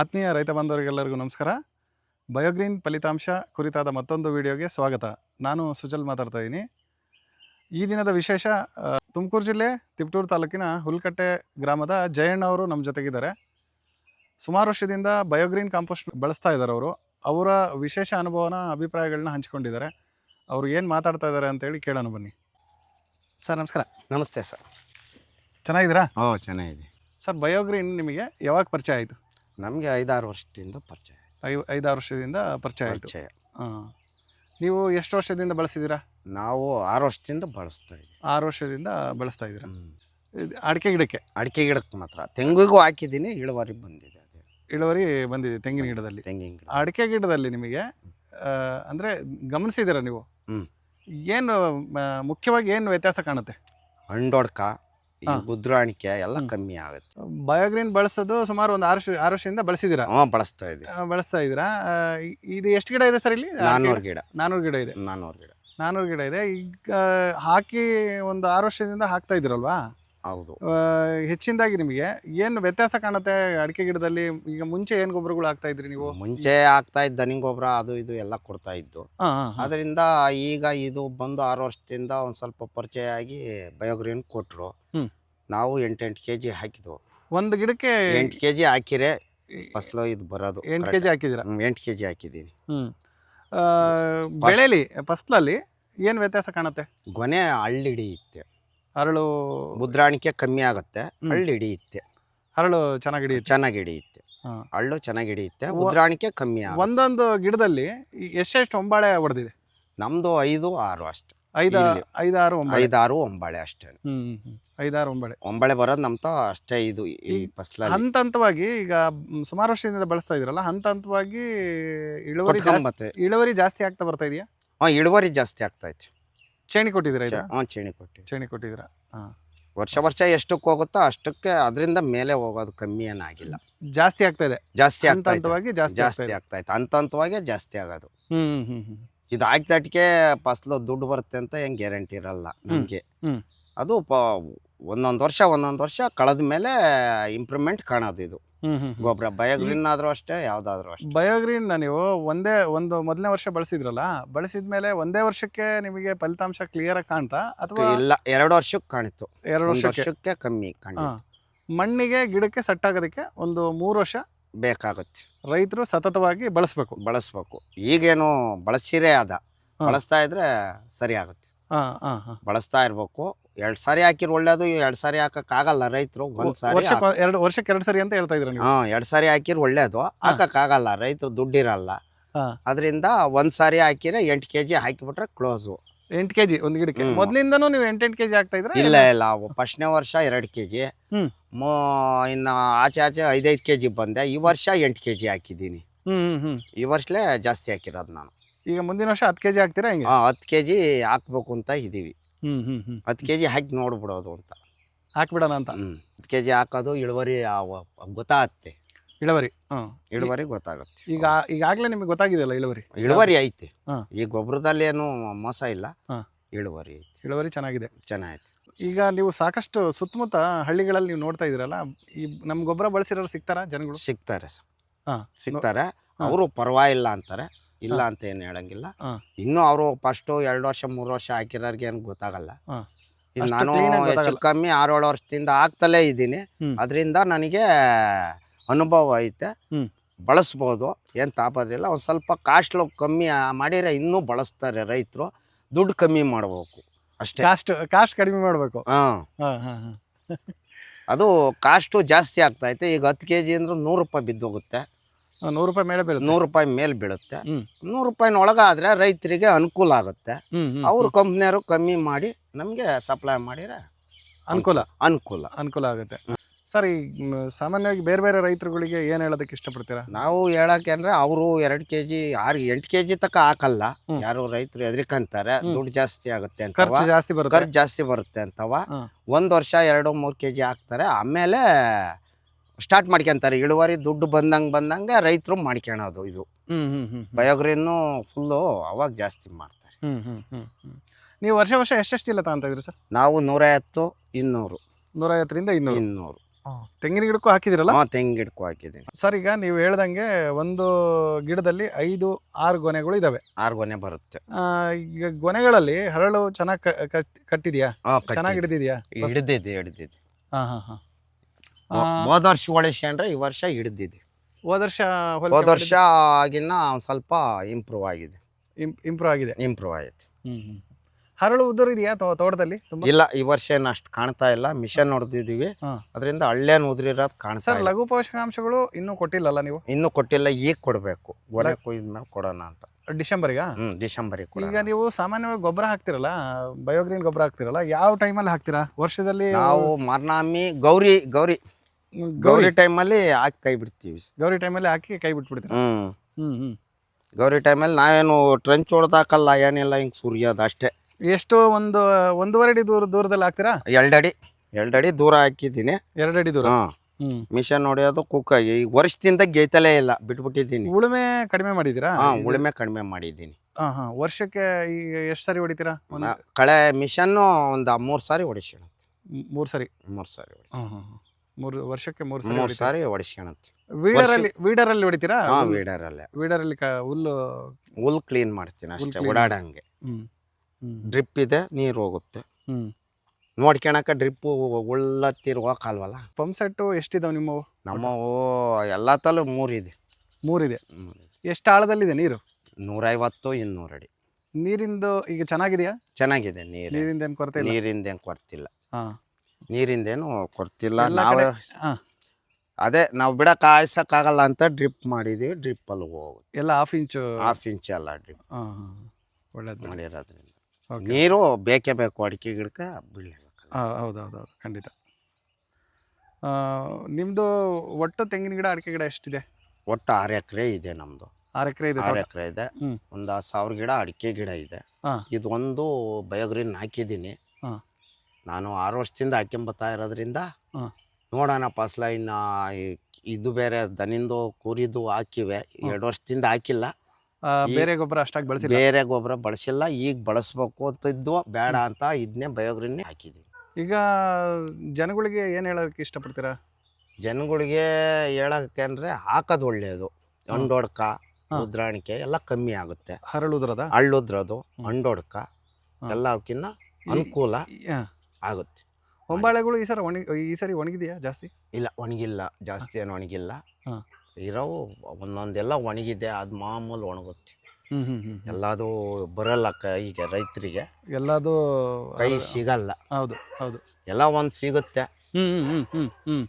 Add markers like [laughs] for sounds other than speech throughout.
ಆತ್ಮೀಯ ರೈತ ಬಾಂಧವರಿಗೆಲ್ಲರಿಗೂ ನಮಸ್ಕಾರ. ಬಯೋಗ್ರೀನ್ ಫಲಿತಾಂಶ ಕುರಿತಾದ ಮತ್ತೊಂದು ವಿಡಿಯೋಗೆ ಸ್ವಾಗತ. ನಾನು ಸುಜಲ್ ಮಾತಾಡ್ತಾ ಇದ್ದೀನಿ ಈ ದಿನದ ವಿಶೇಷ ತುಮಕೂರು ಜಿಲ್ಲೆ ತಿಪ್ಟೂರು ತಾಲೂಕಿನ ಹುಲ್ಕಟ್ಟೆ ಗ್ರಾಮದ ಜಯಣ್ಣ ಅವರು ನಮ್ಮ ಜೊತೆಗಿದ್ದಾರೆ. ಸುಮಾರು ವರ್ಷದಿಂದ ಬಯೋಗ್ರೀನ್ ಕಾಂಪೋಸ್ಟ್ ಬಳಸ್ತಾ ಇದ್ದಾರೆ ಅವರು. ಅವರ ವಿಶೇಷ ಅನುಭವನ ಅಭಿಪ್ರಾಯಗಳನ್ನ ಹಂಚ್ಕೊಂಡಿದ್ದಾರೆ. ಅವರು ಏನು ಮಾತಾಡ್ತಾ ಇದ್ದಾರೆ ಅಂತೇಳಿ ಕೇಳೋಣ ಬನ್ನಿ. ಸರ್ ನಮಸ್ಕಾರ. ನಮಸ್ತೆ ಸರ್. ಚೆನ್ನಾಗಿದ್ದೀರಾ? ಓ ಚೆನ್ನಾಗಿದೆ. ಸರ್ ಬಯೋಗ್ರೀನ್ ನಿಮಗೆ ಯಾವಾಗ ಪರಿಚಯ ಆಯಿತು? ನಮಗೆ ಐದಾರು ವರ್ಷದಿಂದ ಪರಿಚಯ ಐ ಐದಾರು ವರ್ಷದಿಂದ ಪರಿಚಯ ಆಯಿತು. ಪರಿಚಯ. ಹಾಂ. ನೀವು ಎಷ್ಟು ವರ್ಷದಿಂದ ಬಳಸಿದ್ದೀರಾ? ನಾವು ಆರು ವರ್ಷದಿಂದ ಬಳಸ್ತಾ ಇದ್ದೀವಿ. ಆರು ವರ್ಷದಿಂದ ಬಳಸ್ತಾ ಇದ್ದೀರಾ? ಇದು ಅಡಿಕೆ ಗಿಡಕ್ಕೆ? ಅಡಿಕೆ ಗಿಡಕ್ಕೆ ಮಾತ್ರ. ತೆಂಗಿಗೂ ಹಾಕಿದ್ದೀನಿ ಇಳುವರಿ ಬಂದಿದೆ ಅದೇ. ಇಳುವರಿ ಬಂದಿದೆ ತೆಂಗಿನ ಗಿಡದಲ್ಲಿ. ತೆಂಗಿನ ಗಿಡ. ಅಡಿಕೆ ಗಿಡದಲ್ಲಿ ನಿಮಗೆ ಅಂದರೆ ಅಂದ್ರೆ ಗಮನಿಸಿದ್ದೀರಾ ನೀವು. ಏನು ಮ, ಮುಖ್ಯವಾಗಿ ಏನು ವ್ಯತ್ಯಾಸ ಕಾಣುತ್ತೆ? ಹಣ್ಣೊಡ್ಕ ಈ ಗುದ್ರಾಣಿಕೆ ಎಲ್ಲ ಕಮ್ಮಿ ಆಗುತ್ತೆ. ಬಯೋಗ್ರೀನ್ ಬಳಸೋದು ಸುಮಾರು ಒಂದು ಆರು ಆರು ವರ್ಷದಿಂದ ಬಳಸಿದ್ದೀರಾ ಹ್ಞೂ ಬಳಸ್ತಾ ಇದ್ದೀವಿ ಆ, ಬಳಸ್ತಾ ಇದ್ದೀರಾ ಆ, ಇದು ಎಷ್ಟು ಗಿಡ ಇದೆ ಸರ್ ಇಲ್ಲಿ? ನಾನ್ನೂರು ಗಿಡ. ನಾನ್ನೂರು ಗಿಡ ಇದೆ. ನಾನ್ನೂರು ಗಿಡ. ನಾನ್ನೂರು ಗಿಡ ಇದೆ. ಈಗ ಹಾಕಿ ಒಂದು ಆರು ವರ್ಷದಿಂದ ಹಾಕ್ತಾ ಇದ್ದೀರಲ್ವಾ? ಹೌದು. ಹೆಚ್ಚಿನದಾಗಿ ನಿಮಗೆ ಏನು ವ್ಯತ್ಯಾಸ ಕಾಣುತ್ತೆ ಅಡಿಕೆ ಗಿಡದಲ್ಲಿ? ಈಗ ಮುಂಚೆ ಏನು ಗೊಬ್ಬರಗಳು ಹಾಕ್ತಾ ಇದ್ರಿ ನೀವು? ಮುಂಚೆ ಆಗ್ತಾ ಇದ್ದ ದನಿ ಗೊಬ್ಬರ ಅದು ಇದು ಎಲ್ಲ ಕೊಡ್ತಾ ಇದ್ದು. ಅದರಿಂದ ಈಗ ಇದು ಬಂದು ಆರು ವರ್ಷದಿಂದ ಒಂದು ಸ್ವಲ್ಪ ಪರಿಚಯ ಆಗಿ ಬಯೋಗ್ರೀನ್ ಕೊಟ್ಟರು ನಾವು ಎಂಟೆಂಟು ಕೆ ಜಿ ಹಾಕಿದ್ವು. ಒಂದು ಗಿಡಕ್ಕೆ ಎಂಟು ಕೆ ಜಿ ಹಾಕಿರೆ ಫಸ್ಲು ಇದು ಬರೋದು ಎಂಟು ಕೆ ಜಿ ಹಾಕಿದಿರ ಎಂಟು ಕೆ ಜಿ ಹಾಕಿದ್ದೀನಿ ಬೆಳೆಲಿ ಫಸ್ಲಲ್ಲಿ ಏನು ವ್ಯತ್ಯಾಸ ಕಾಣುತ್ತೆ? ಗೊನೆ ಹಳ್ಳಿ ಹಿಡಿಯುತ್ತೆ ಹರಳು ಮುದ್ರಾಣಿಕೆ ಕಮ್ಮಿ ಆಗುತ್ತೆ. ಹಳ್ಳು ಹಿಡಿಯುತ್ತೆ ಹರಳು ಚೆನ್ನಾಗಿ ಹಿಡಿಯುತ್ತೆ. ಚೆನ್ನಾಗಿ ಹಿಡಿಯುತ್ತೆ. ಹಳ್ಳು ಚೆನ್ನಾಗಿ ಹಿಡಿಯುತ್ತೆ. ಮುದ್ರಾಣಿಕೆ ಕಮ್ಮಿ ಆಗುತ್ತೆ. ಒಂದೊಂದು ಗಿಡದಲ್ಲಿ ಎಷ್ಟೆಷ್ಟು ಒಂಬಾಳೆ ಹೊಡೆದಿದೆ ನಮ್ದು ಐದು ಆರು ಅಷ್ಟೇ. ಐದು ಐದಾರು ಐದಾರು ಒಂಬಾಳೆ ಅಷ್ಟೇ. ಐದಾರು ಒಂಬಾಳೆ. ಒಂಬಳೆ ಬರೋದು ನಮ್ತ ಅಷ್ಟೇ ಇದು ಈ ಹಂತ ಹಂತವಾಗಿ ಈಗ ಸುಮಾರು ವರ್ಷದಿಂದ ಬಳಸ್ತಾ ಇದ್ರಲ್ಲ ಹಂತ ಹಂತವಾಗಿ ಇಳುವರಿ ಇಳುವರಿ ಜಾಸ್ತಿ ಆಗ್ತಾ ಬರ್ತಾ ಇದೆಯಾ? ಹಾಂ ಇಳುವರಿ ಜಾಸ್ತಿ ಆಗ್ತೈತೆ ಚೇಣಿ ಕೊಟ್ಟಿದ್ದೀರಾ ಇದು? ಹಾಂ ಚೇಣಿ ಕೊಟ್ಟಿ ಚೇಣಿ ಕೊಟ್ಟಿದ್ದೀರಾ? ಹಾಂ. ವರ್ಷ ವರ್ಷ ಎಷ್ಟಕ್ಕೆ ಹೋಗುತ್ತೋ ಅಷ್ಟಕ್ಕೆ ಅದರಿಂದ ಮೇಲೆ ಹೋಗೋದು ಕಮ್ಮಿ ಏನಾಗಿಲ್ಲ ಜಾಸ್ತಿ ಆಗ್ತಾ ಇದೆ? ಜಾಸ್ತಿ ಹಂತ ಆಗ್ತಾ ಹಂತವಾಗಿ ಜಾಸ್ತಿ ಆಗ್ತಾ ಜಾಸ್ತಿ ಇದೆ. ಆಗ್ತೈತೆ ಹಂತ ಹಂತವಾಗೆ ಜಾಸ್ತಿ ಆಗೋದು. ಹ್ಮ್ ಹ್ಮ್ ಹ್ಮ್ ಇದು ಹಾಕಿದಟ್ಟಿಗೆ ಫಸಲು ದುಡ್ಡು ಬರುತ್ತೆ ಅಂತ ಏನು ಗ್ಯಾರಂಟಿ ಇರಲ್ಲ ನಮಗೆ. ಹ್ಮ್. ಅದು ಪ ಒಂದೊಂದು ವರ್ಷ ಒಂದೊಂದು ವರ್ಷ ಕಳೆದ ಮೇಲೆ ಇಂಪ್ರೂವ್ಮೆಂಟ್ ಕಾಣೋದು ಇದು. ಹ್ಮ್ ಹ್ಮ್ ಗೊಬ್ಬರ ಬಯೋಗ್ರೀನ್ ಆದರೂ ಅಷ್ಟೇ ಯಾವುದಾದ್ರೂ ಅಷ್ಟೇ. ಬಯೋಗ್ರೀನ್ ನೀವು ಒಂದೇ ಒಂದು ಮೊದಲನೇ ವರ್ಷ ಬಳಸಿದ್ರಲ್ಲ ಬಳಸಿದ ಮೇಲೆ ಒಂದೇ ವರ್ಷಕ್ಕೆ ನಿಮಗೆ ಫಲಿತಾಂಶ ಕ್ಲಿಯರ್ ಆಗಿ ಕಾಣ್ತಾ ಅಥವಾ ಇಲ್ಲ ಎರಡು ವರ್ಷಕ್ಕೆ ಕಾಣಿತ್ತು ಎರಡು ಒಂದು ವರ್ಷಕ್ಕೆ? ವರ್ಷಕ್ಕೆ ಕಮ್ಮಿ ಕಾಣ ಮಣ್ಣಿಗೆ ಗಿಡಕ್ಕೆ ಸೆಟ್ ಆಗೋದಕ್ಕೆ ಒಂದು ಮೂರು ವರ್ಷ ಬೇಕಾಗುತ್ತೆ. ರೈತರು ಸತತವಾಗಿ ಬಳಸಬೇಕು. ಬಳಸ್ಬೇಕು. ಈಗೇನು ಬಳಸಿರೇ ಅದ. ಬಳಸ್ತಾ ಇದ್ರೆ ಸರಿ ಆಗುತ್ತೆ. ಹಾಂ ಹಾಂ ಹಾಂ. ಬಳಸ್ತಾ ಇರ್ಬೇಕು. ಎರಡು ಸಾರಿ ಹಾಕಿರ್ ಒಳ್ಳೇದು ಎರಡು ಸಾರಿ ಹಾಕಕ್ಕಾಗಲ್ಲ ರೈತರು ಒಂದ್ ಸಾರಿ ವರ್ಷಕ್ಕೆ ಎರಡು ವರ್ಷಕ್ಕೆ ಎರಡು ಸರಿ ಅಂತ ಹೇಳ್ತಾ ಇದ್ರು ನೀವು? ಹಾ ಎರಡ್ ಸಾರಿ ಹಾಕಿರ್ ಒಳ್ಳೇದು ಹಾಕಕ್ಕಾಗಲ್ಲ ರೈತರು ದುಡ್ಡಿರಲ್ಲ. ಅದರಿಂದ ಒಂದ್ ಸಾರಿ ಹಾಕಿದ್ರೆ ಎಂಟು ಕೆ ಜಿ ಹಾಕಿಬಿಟ್ರೆ ಕ್ಲೋಸು. ಎಂಟು ಕೆ ಜಿ ಒಂದು ಗಿಡಕ್ಕೆ? ಮೊದ್ಲಿಂದನು ನೀವು ಎಂಟೆಂಟು ಕೆ ಜಿ ಹಾಕ್ತಾ ಇದ್ರೆ ಇಲ್ಲ ಇಲ್ಲ ಫಸ್ಟ್ನೇ ವರ್ಷ ಎರಡು ಕೆ ಜಿ ಹ್ಮ್. ಮೋ ಇನ್ನು ಆಚೆ ಆಚೆ ಐದೈದು ಕೆ ಜಿ ಬಂದೆ. ಈ ವರ್ಷ ಎಂಟು ಕೆ ಜಿ ಹಾಕಿದ್ದೀನಿ ಈ ವರ್ಷಲೇ ಜಾಸ್ತಿ ಹಾಕಿರೋದು ನಾನು. ಈಗ ಮುಂದಿನ ವರ್ಷ ಹತ್ತು ಕೆ ಜಿ ಹಾಕ್ತೀರಾ ಹಿಂಗೆ? ಹಾಂ ಹತ್ತು ಕೆ ಜಿ ಹಾಕ್ಬೇಕು ಅಂತ ಇದ್ದೀವಿ ಹತ್ತು ಕೆ ಜಿ ಹಾಕಿ ನೋಡ್ಬಿಡೋದು ಅಂತ. ಹಾಕ್ಬಿಡೋಣ ಅಂತ. ಹ್ಞೂ ಹತ್ತು ಕೆ ಜಿ ಹಾಕೋದು ಇಳುವರಿ ಗೊತ್ತಾಗತ್ತೆ. ಇಳುವರಿ ಹ್ಮ್. ಇಳುವರಿ ಗೊತ್ತಾಗುತ್ತೆ. ಈಗ ಈಗಾಗಲೇ ನಿಮಗೆ ಗೊತ್ತಾಗಿದೆಯಲ್ಲ ಇಳುವರಿ? ಇಳುವರಿ ಐತೆ. ಹಾ. ಈ ಗೊಬ್ಬರದಲ್ಲಿ ಏನು ಮೋಸ ಇಲ್ಲ. ಹಾಂ. ಇಳುವರಿ ಐತೆ. ಇಳುವರಿ ಚೆನ್ನಾಗಿದೆ. ಚೆನ್ನಾಗೈತೆ. ಈಗ ನೀವು ಸಾಕಷ್ಟು ಸುತ್ತಮುತ್ತ ಹಳ್ಳಿಗಳಲ್ಲಿ ನೀವು ನೋಡ್ತಾ ಇದ್ದೀರಲ್ಲ ಈ ನಮ್ಮ ಗೊಬ್ಬರ ಬಳಸಿರೋರು ಸಿಗ್ತಾರಾ ಜನಗಳು? ಸಿಗ್ತಾರೆ ಸರ್. ಹಾಂ. ಸಿಗ್ತಾರೆ. ಅವರು ಪರವಾಗಿಲ್ಲ ಅಂತಾರೆ. ಇಲ್ಲ ಅಂತ ಏನು ಹೇಳಂಗಿಲ್ಲ. ಇನ್ನು ಅವರು ಫಸ್ಟು ಎರಡು ವರ್ಷ ಮೂರು ವರ್ಷ ಹಾಕಿರೋರ್ಗೆ ಏನು ಗೊತ್ತಾಗಲ್ಲ. ಇನ್ನು ನಾನು ಹೆಚ್ಚು ಕಮ್ಮಿ ಆರು ಏಳು ವರ್ಷದಿಂದ ಆಗ್ತಲೇ ಇದ್ದೀನಿ. ಅದರಿಂದ ನನಗೆ ಅನುಭವ ಐತೆ. ಬಳಸ್ಬೋದು. ಏನು ತಾಪದ್ರಿಲ್ಲ. ಒಂದು ಸ್ವಲ್ಪ ಕಾಸ್ಟ್ಲು ಕಮ್ಮಿ ಮಾಡಿದ್ರೆ ಇನ್ನೂ ಬಳಸ್ತಾರೆ ರೈತರು. ದುಡ್ಡು ಕಮ್ಮಿ ಮಾಡಬೇಕು. ಅಷ್ಟೇ. ಕಾಸ್ಟ್ ಕಾಸ್ಟ್ ಕಡಿಮೆ ಮಾಡಬೇಕು. ಹಾಂ. ಹಾಂ ಹಾಂ ಹಾಂ. ಅದು ಕಾಸ್ಟು ಜಾಸ್ತಿ ಆಗ್ತೈತೆ ಈಗ ಹತ್ತು ಕೆ ಜಿ ಅಂದ್ರೆ ನೂರು ರೂಪಾಯಿ ಬಿದ್ದೋಗುತ್ತೆ. ನೂರು ರೂಪಾಯಿ ಮೇಲೆ ಬೀಳುತ್ತೆ. ನೂರು ರೂಪಾಯಿ ಮೇಲೆ ಬೀಳುತ್ತೆ. ನೂರು ರೂಪಾಯಿನ ಒಳಗಾದ್ರೆ ರೈತರಿಗೆ ಅನುಕೂಲ ಆಗುತ್ತೆ. ಅವ್ರ ಕಂಪ್ನಿಯವರು ಕಮ್ಮಿ ಮಾಡಿ ನಮಗೆ ಸಪ್ಲೈ ಮಾಡಿದ್ರೆ ಅನುಕೂಲ. ಅನುಕೂಲ. ಅನುಕೂಲ ಆಗುತ್ತೆ. ಸರ್ ಈ ಸಾಮಾನ್ಯವಾಗಿ ಬೇರೆ ಬೇರೆ ರೈತರುಗಳಿಗೆ ಏನು ಹೇಳೋದಕ್ಕೆ ಇಷ್ಟಪಡ್ತೀರಾ? ನಾವು ಹೇಳಕ್ಕೆ ಅಂದರೆ ಅವರು ಎರಡು ಕೆ ಜಿ ಆರು ಎಂಟು ಕೆ ಜಿ ತನಕ ಹಾಕಲ್ಲ ಯಾರು ರೈತರು ಎದ್ರಿಕಂತಾರೆ. ದುಡ್ಡು ಜಾಸ್ತಿ ಆಗುತ್ತೆ ಅಂತ ಖರ್ಚು ಜಾಸ್ತಿ ಬರುತ್ತೆ. ಖರ್ಚು ಜಾಸ್ತಿ ಬರುತ್ತೆ ಅಂತವ. ಒಂದು ವರ್ಷ ಎರಡು ಮೂರು ಕೆ ಜಿ ಹಾಕ್ತಾರೆ. ಆಮೇಲೆ ಸ್ಟಾರ್ಟ್ ಮಾಡ್ಕೊಂತಾರೆ. ಇಳುವರಿ ದುಡ್ಡು ಬಂದಂಗೆ ಬಂದಂಗೆ ರೈತರು ಮಾಡ್ಕೊಳೋದು ಇದು. ಹ್ಮ್ ಹ್ಮ್ ಹ್ಮ್ ಹ್ಮ್. ಬಯೋಗ್ರೀನು ಫುಲ್ಲು ಅವಾಗ ಜಾಸ್ತಿ ಮಾಡ್ತಾರೆ. ಹ್ಮ್ ಹ್ಮ್ ಹ್ಮ್ ಹ್ಮ್. ನೀವು ವರ್ಷ ವರ್ಷ ಎಷ್ಟೆಷ್ಟು ಇಲ್ಲ ತಗೊಂತ ಇದ್ರಿ ಸರ್? ನಾವು ನೂರೈವತ್ತು ಇನ್ನೂರು. ನೂರೈವತ್ತರಿಂದ ಇನ್ನೂರು? ಇನ್ನೂರು. ತೆಂಗಿನ ಗಿಡಕ್ಕೂ ಹಾಕಿದಿರಲ್ಲ ಹಾಂ ತೆಂಗಿನ ಗಿಡಕ್ಕೂ ಹಾಕಿದ್ದೀನಿ. ಸರ್ ಈಗ ನೀವು ಹೇಳ್ದಂಗೆ ಒಂದು ಗಿಡದಲ್ಲಿ ಐದು ಆರು ಗೊನೆಗಳು ಇದ್ದಾವೆ ಆರು ಗೊನೆ ಬರುತ್ತೆ. ಆ, ಈಗ ಗೊನೆಗಳಲ್ಲಿ ಹರಳು ಚೆನ್ನಾಗಿ ಕಟ್ಟಿದ್ಯಾ? ಹಾಂ ಚೆನ್ನಾಗಿ ಹಿಡಿದಿದ್ಯಾ? ಹಿಡಿದಿದೆ ಹಿಡಿದಿದೆ. ಹಾ ಹಾ ಹಾ. ಹೋದ ವರ್ಷ ಹೊಳಿಸ್ಕೊಂಡ್ರೆ ಈ ವರ್ಷ ಹಿಡಿದಿದೆ. ಹೋದ ವರ್ಷ ಹೋದ ವರ್ಷ ಆಗಿನ್ನ ಒಂದ್ ಸ್ವಲ್ಪ ಇಂಪ್ರೂವ್ ಆಗಿದೆ. ಇಂಪ್ರೂವ್ ಆಗಿದೆ. ಇಂಪ್ರೂವ್ ಹ್ಮ್. ಹರಳು ಉದುರು ಇದೆಯಾ ತೋ- ತೋಟದಲ್ಲಿ ತುಂಬಾ? ಇಲ್ಲ ಈ ವರ್ಷ ಏನು ಅಷ್ಟು ಕಾಣ್ತಾ ಇಲ್ಲ. ಮಿಷನ್ ಹೊಡೆದಿದ್ದೀವಿ ಹಾ. ಅದರಿಂದ ಹಳ್ಳೇನು ಉದುರಿರೋದು ಕಾಣ್ತಾ ಸರ್ ಇಲ್ಲ. ಲಘು ಪೋಷಕಾಂಶಗಳು ಇನ್ನೂ ಕೊಟ್ಟಿಲ್ಲಲ್ಲ ನೀವು? ಇನ್ನೂ ಕೊಟ್ಟಿಲ್ಲ ಈಗ ಕೊಡಬೇಕು. ಗೊನೆ ಕೊಯ್ದ್ಮೇಲೆ ಕೊಡೋಣ ಅಂತ. ಡಿಸೆಂಬರ್ಗ ಹ್ಮ್ ಡಿಸೆಂಬರಿಗೆ ಕೊಡೋಣ. ಈಗ ನೀವು ಸಾಮಾನ್ಯವಾಗಿ ಗೊಬ್ಬರ ಹಾಕ್ತಿರಲ್ಲ ಬಯೋಗ್ರೀನ್ ಗೊಬ್ಬರ ಹಾಕ್ತಿರಲ್ಲ ಯಾವ ಟೈಮಲ್ಲಿ ಹಾಕ್ತೀರಾ? ವರ್ಷದಲ್ಲಿ ನಾವು ಮಾರ್ನಾಮಿ ಗೌರಿ ಗೌರಿ ಗೌರಿ ಟೈಮಲ್ಲಿ ಹಾಕಿ ಕೈ ಬಿಡ್ತೀವಿ. ಗೌರಿ ಟೈಮಲ್ಲಿ ಹಾಕಿ ಕೈ ಬಿಟ್ಬಿಡ್ತೀರಾ? ಹ್ಮ್. ಹ್ಮ್ ಹ್ಞೂ ಗೌರಿ ಟೈಮಲ್ಲಿ ನಾವೇನು ಟ್ರೆಂಚ್ ಹೊಡೆದಾಕಲ್ಲ ಏನಿಲ್ಲ ಹಿಂಗೆ ಸುರಿಯೋದು ಅಷ್ಟೇ. ಎಷ್ಟು ಒಂದು ಒಂದೂವರೆ ಅಡಿ ದೂರ ದೂರದಲ್ಲಿ ಹಾಕ್ತೀರಾ? ಎರಡಡಿ ಎರಡಡಿ ದೂರ ಹಾಕಿದ್ದೀನಿ. ಎರಡಡಿ ದೂರ? ಹಾಂ ಹ್ಮ್. ಮಿಷನ್ ಹೊಡೆಯೋದು ಕುಕ್ಕಾಗಿ ಈಗ ವರ್ಷದಿಂದ ಗೇಯ್ತಲೇ ಇಲ್ಲ ಬಿಟ್ಬಿಟ್ಟಿದ್ದೀನಿ. ಉಳುಮೆ ಕಡಿಮೆ ಮಾಡಿದ್ದೀರಾ? ಹಾಂ ಉಳುಮೆ ಕಡಿಮೆ ಮಾಡಿದ್ದೀನಿ. ಹಾ ಹಾ. ವರ್ಷಕ್ಕೆ ಈಗ ಎಷ್ಟು ಸಾರಿ ಹೊಡಿತೀರಾ? ಕಳೆ ಮಿಷನ್ನು ಒಂದು ಮೂರು ಸಾರಿ ಹೊಡಿಸಿ ಮೂರು ಸಾರಿ? ಮೂರು ಸಾರಿ ಹಾ ಹಾ. ಮೂರು ವರ್ಷಕ್ಕೆ ಮೂರು ಮೂರು ಸಾರಿ ಹೊಡಿಸ್ಕೊಳತ್ತೆ ವೀಡರಲ್ಲಿ ವೀಡರಲ್ಲಿ ಹೊಡಿತೀರಾ? ಹಾ ವೀಡರಲ್ಲೇ. ವೀಡರಲ್ಲಿ ಕ ಹುಲ್ಲು ಹುಲ್ ಕ್ಲೀನ್ ಮಾಡ್ತೀನಿ ಅಷ್ಟೇ ಓಡಾಡಂಗೆ. ಹ್ಮ್ ಹ್ಮ್. ಡ್ರಿಪ್ ಇದೆ ನೀರು ಹೋಗುತ್ತೆ. ಹ್ಮ್. ನೋಡ್ಕೊಳಕ ಡ್ರಿಪ್ಪು ಉಳ್ಳತ್ತಿರುವಾಗಲ್ವಲ್ಲ ಪಂಪ್ ಸೆಟ್ಟು ಎಷ್ಟಿದಾವೆ ನಿಮ್ಮವು? ನಮ್ಮವು ಎಲ್ಲ ತಲು ಮೂರಿದೆ. ಮೂರಿದೆ. ಮೂರಿದೆ. ಎಷ್ಟು ಆಳದಲ್ಲಿದೆ ನೀರು? ನೂರೈವತ್ತು ಇನ್ನೂರು ಅಡಿ. ನೀರಿಂದು ಈಗ ಚೆನ್ನಾಗಿದೆಯಾ? ಚೆನ್ನಾಗಿದೆ ನೀರು. ನೀರಿಂದ ಏನು ಕೊರತೆ ಇಲ್ಲ? ನೀರಿಂದ ಏನು ಕೊರ್ತಿಲ್ಲ ಹಾ. ನೀರಿಂದೇನು ಕೊರ್ತಿಲ್ಲ ಎಲ್ಲ ನಾವು ಹಾ. ಅದೇ ನಾವು ಬಿಡಕ್ಕೆ ಆಯ್ಸಕ್ಕಾಗಲ್ಲ ಅಂತ ಡ್ರಿಪ್ ಮಾಡಿದ್ದೀವಿ ಡ್ರಿಪ್ಪಲ್ಲಿ ಹೋಗುತ್ತೆ. ಎಲ್ಲ ಹಾಫ್ ಇಂಚು ಹಾಫ್ ಇಂಚ್ ಅಲ್ಲ ಡ್ರಿಪ್ ಒಳ್ಳೇದು ಮಾಡಿರೋದ್ರಿಂದ. ನೀರು ಬೇಕೇ ಬೇಕು ಅಡಿಕೆ ಗಿಡಕ್ಕೆ ಬೀಳಬೇಕು ಹಾಂ ಹೌದು ಹೌದು ಹೌದು ಖಂಡಿತ. ನಿಮ್ಮದು ನಿಮ್ದು ಒಟ್ಟು ತೆಂಗಿನ ಗಿಡ ಅಡಿಕೆ ಗಿಡ ಎಷ್ಟಿದೆ? ಒಟ್ಟು ಆರು ಎಕರೆ ಇದೆ ನಮ್ಮದು ಆರು ಎಕರೆ ಇದೆ ಆರು ತೋಟ? ಎಕರೆ ಇದೆ. ಹ್ಮ್. ಒಂದು ಸಾವಿರ ಗಿಡ ಅಡಿಕೆ ಗಿಡ ಇದೆ. ಇದು ಇದೊಂದು ಬಯೋಗ್ರೀನ್ ಹಾಕಿದ್ದೀನಿ. ಹಾ. ನಾನು ಆರು ವರ್ಷದಿಂದ ಹಾಕ್ಕೊಂಬತ್ತಾ ಇರೋದ್ರಿಂದ ಹಾ. ನೋಡೋಣ ಫಸ್ಲ ಇನ್ನು ಇದು ಬೇರೆ ದನಿಂದು ಕೂರಿದು ಹಾಕಿವೆ. ಎರಡು ವರ್ಷದಿಂದ ಹಾಕಿಲ್ಲ. ಆ, ಬೇರೆ ಗೊಬ್ಬರ ಅಷ್ಟಾಗಿ ಬಳಸಿ ಬೇರೆ ಗೊಬ್ಬರ ಬಳಸಿಲ್ಲ. ಈಗ ಬಳಸ್ಬೇಕು ಅಂತ ಇದ್ದು ಬೇಡ ಅಂತ ಇದನ್ನೇ ಬಯೋಗ್ರಿನ್ನೇ ಹಾಕಿದ್ದೀನಿ. ಈಗ ಜನಗಳಿಗೆ ಏನು ಹೇಳೋದಕ್ಕೆ ಇಷ್ಟಪಡ್ತೀರಾ? ಜನಗಳಿಗೆ ಹೇಳಕ್ಕೆ ಅಂದರೆ ಹಾಕೋದು ಒಳ್ಳೆಯದು ಹಾ. ಉದ್ರಾಣಿಕೆ ಎಲ್ಲ ಕಮ್ಮಿ ಆಗುತ್ತೆ. ಹರಳುದ್ರದ? ಹಳ್ಳುದ್ರದು ಹ್ಮ್. ಹಣ್ಣೊಡ್ಕ ಹಾ. ಎಲ್ಲಕ್ಕಿನ್ನ ಅನುಕೂಲ. ಆಗುತ್ತೆ. ಹೊಂಬಾಳೆಗಳು ಈ ಸರಿ ಒಣಗಿ ಈ ಸರಿ ಒಣಗಿದೆಯಾ ಜಾಸ್ತಿ? ಇಲ್ಲ ಒಣಗಿಲ್ಲ. ಜಾಸ್ತಿ ಏನು ಒಣಗಿಲ್ಲ. ಇರೋ ಇರೋವು ಒಂದೊಂದೆಲ್ಲ ಒಣಗಿದೆ ಅದು ಮಾಮೂಲು ಒಣಗುತ್ತೆ. ಎಲ್ಲಾದು ಬರಲ್ಲ ಕೈಗೆ ರೈತರಿಗೆ. ಎಲ್ಲದು ಕೈ ಸಿಗಲ್ಲ. ಹೌದು ಹೌದು. ಎಲ್ಲ ಒಂದು ಸಿಗುತ್ತೆ. ಹ್ಮ್ ಹ್ಮ್ ಹ್ಮ್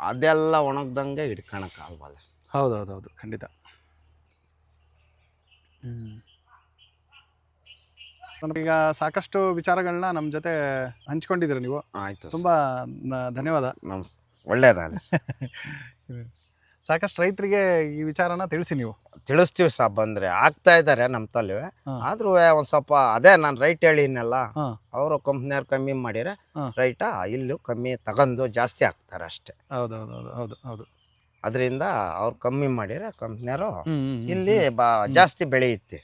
ಅದೆಲ್ಲ ಒಣಗ್ದಂಗೆ ಹಿಡ್ಕೊಳಕ್ಕಾಗಲ್ಲ ಹೌದು ಹೌದು ಹೌದು. ಖಂಡಿತ. ಹ್ಮ್. ಈಗ ಸಾಕಷ್ಟು ವಿಚಾರಗಳನ್ನ ನಮ್ಮ ಜೊತೆ ಹಂಚ್ಕೊಂಡಿದ್ದೀರ ನೀವು. ಆಯಿತು ತುಂಬ ಧನ್ಯವಾದ. ನಮಸ್ ಒಳ್ಳೆಯದ [laughs] ಸಾಕಷ್ಟು ರೈತರಿಗೆ ಈ ವಿಚಾರನ ತಿಳಿಸಿ ನೀವು. ತಿಳಿಸ್ತೀವಿ ಸಾ ಬಂದರೆ. ಆಗ್ತಾ ಇದ್ದಾರೆ ನಮ್ಮ ತಲೆ. ಆದ್ರೂ ಒಂದು ಸ್ವಲ್ಪ ಅದೇ ನಾನು ರೈಟ್ ಹೇಳಿನಲ್ಲ ಅವರು ಕಂಪ್ನಿಯವ್ರು ಕಮ್ಮಿ ಮಾಡಿರ. ರೈಟಾ ಇಲ್ಲೂ ಕಮ್ಮಿ ತಗೊಂಡು ಜಾಸ್ತಿ ಆಗ್ತಾರೆ ಅಷ್ಟೇ. ಹೌದು ಹೌದು ಹೌದು. ಅದರಿಂದ ಅವ್ರು ಕಮ್ಮಿ ಮಾಡಿದ್ರೆ ಕಂಪ್ನಿಯವರು ಹ್ಮ್, ಇಲ್ಲಿ ಬಾ ಜಾಸ್ತಿ ಬೆಳೆಯುತ್ತೆ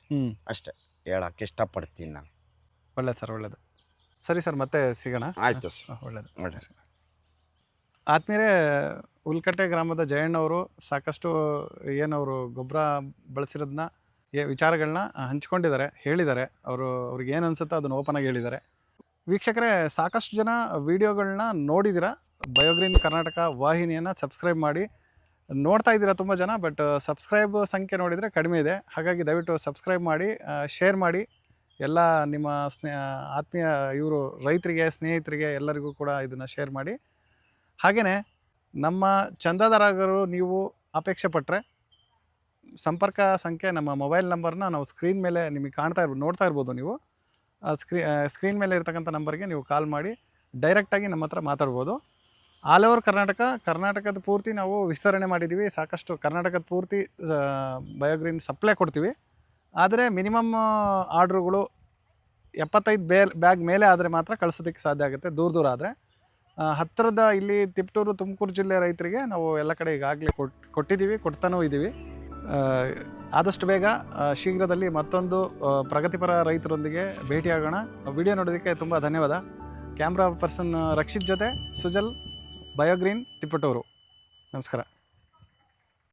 ಅಷ್ಟೇ. ಹೇಳಕ್ಕೆ ಇಷ್ಟಪಡ್ತೀನಿ ನಾನು. ಒಳ್ಳೇದು ಸರ್ ಒಳ್ಳೇದು. ಸರಿ ಸರ್ ಮತ್ತೆ ಸಿಗೋಣ. ಆಯಿತು ಸರ್. ಒಳ್ಳೆಯದು ಒಳ್ಳೇದು ಒಳ್ಳೆಯದು ಆದ್ಮೇಲೆ ಹುಲ್ಕಟ್ಟೆ ಗ್ರಾಮದ ಜಯಣ್ಣವರು ಸಾಕಷ್ಟು ಏನವರು ಗೊಬ್ಬರ ಬಳಸಿರೋದನ್ನ ಏ ವಿಚಾರಗಳನ್ನ ಹಂಚ್ಕೊಂಡಿದ್ದಾರೆ ಹೇಳಿದ್ದಾರೆ. ಅವರು ಅವ್ರಿಗೆ ಏನು ಅನಿಸುತ್ತೋ ಅದನ್ನು ಓಪನ್ ಆಗಿ ಹೇಳಿದ್ದಾರೆ. ವೀಕ್ಷಕರೇ ಸಾಕಷ್ಟು ಜನ ವೀಡಿಯೋಗಳನ್ನ ನೋಡಿದಿರ ಬಯೋಗ್ರೀನ್ ಕರ್ನಾಟಕ ವಾಹಿನಿಯನ್ನು ಸಬ್ಸ್ಕ್ರೈಬ್ ಮಾಡಿ ನೋಡ್ತಾ ಇದ್ದೀರಾ ತುಂಬ ಜನ ಬಟ್ ಸಬ್ಸ್ಕ್ರೈಬ್ ಸಂಖ್ಯೆ ನೋಡಿದರೆ ಕಡಿಮೆ ಇದೆ. ಹಾಗಾಗಿ ದಯವಿಟ್ಟು ಸಬ್ಸ್ಕ್ರೈಬ್ ಮಾಡಿ ಶೇರ್ ಮಾಡಿ. ಎಲ್ಲ ನಿಮ್ಮ ಸ್ನೇ ಆತ್ಮೀಯ ಇವರು ರೈತರಿಗೆ, ಸ್ನೇಹಿತರಿಗೆ ಎಲ್ಲರಿಗೂ ಕೂಡ ಇದನ್ನು ಶೇರ್ ಮಾಡಿ. ಹಾಗೆಯೇ ನಮ್ಮ ಚಂದಾದಾರರು ನೀವು ಅಪೇಕ್ಷೆ ಪಟ್ಟರೆ ಸಂಪರ್ಕ ಸಂಖ್ಯೆ, ನಮ್ಮ ಮೊಬೈಲ್ ನಂಬರ್ನ ನಾವು ಸ್ಕ್ರೀನ್ ಮೇಲೆ ನಿಮಗೆ ಕಾಣ್ತಾ ಇರ್ಬೋದು ನೋಡ್ತಾ ಇರ್ಬೋದು ನೀವು. ಸ್ಕ್ರೀ ಸ್ಕ್ರೀನ್ ಮೇಲೆ ಇರ್ತಕ್ಕಂಥ ನಂಬರ್ಗೆ ನೀವು ಕಾಲ್ ಮಾಡಿ. ಡೈರೆಕ್ಟಾಗಿ ನಮ್ಮ ಹತ್ರ ಮಾತಾಡ್ಬೋದು. ಆಲ್ ಓವರ್ ಕರ್ನಾಟಕ ಕರ್ನಾಟಕದ ಪೂರ್ತಿ ನಾವು ವಿಸ್ತರಣೆ ಮಾಡಿದ್ದೀವಿ. ಸಾಕಷ್ಟು ಕರ್ನಾಟಕದ ಪೂರ್ತಿ ಬಯೋಗ್ರೀನ್ ಸಪ್ಲೈ ಕೊಡ್ತೀವಿ. ಆದರೆ ಮಿನಿಮಮ್ ಆರ್ಡ್ರುಗಳು ಎಪ್ಪತ್ತೈದು ಬೇ ಬ್ಯಾಗ್ ಮೇಲೆ ಆದರೆ ಮಾತ್ರ ಕಳಿಸೋದಕ್ಕೆ ಸಾಧ್ಯ ಆಗುತ್ತೆ, ದೂರ ದೂರ ಆದರೆ. ಹತ್ತಿರದ ಇಲ್ಲಿ ತಿಪ್ಟೂರು ತುಮಕೂರು ಜಿಲ್ಲೆ ರೈತರಿಗೆ ನಾವು ಎಲ್ಲ ಕಡೆ ಈಗಾಗಲೇ ಕೊಟ್ಟು ಕೊಟ್ಟಿದ್ದೀವಿ, ಕೊಡ್ತಾನೂ ಇದ್ದೀವಿ. ಆದಷ್ಟು ಬೇಗ ಶೀಘ್ರದಲ್ಲಿ ಮತ್ತೊಂದು ಪ್ರಗತಿಪರ ರೈತರೊಂದಿಗೆ ಭೇಟಿಯಾಗೋಣ. ವಿಡಿಯೋ ನೋಡೋದಕ್ಕೆ ತುಂಬ ಧನ್ಯವಾದ. ಕ್ಯಾಮ್ರಾ ಪರ್ಸನ್ ರಕ್ಷಿತ್ ಜೊತೆ, ಸುಜಲ್ ಬಯೋಗ್ರೀನ್ ತಿಪ್ಪಟೂರು. ನಮಸ್ಕಾರ.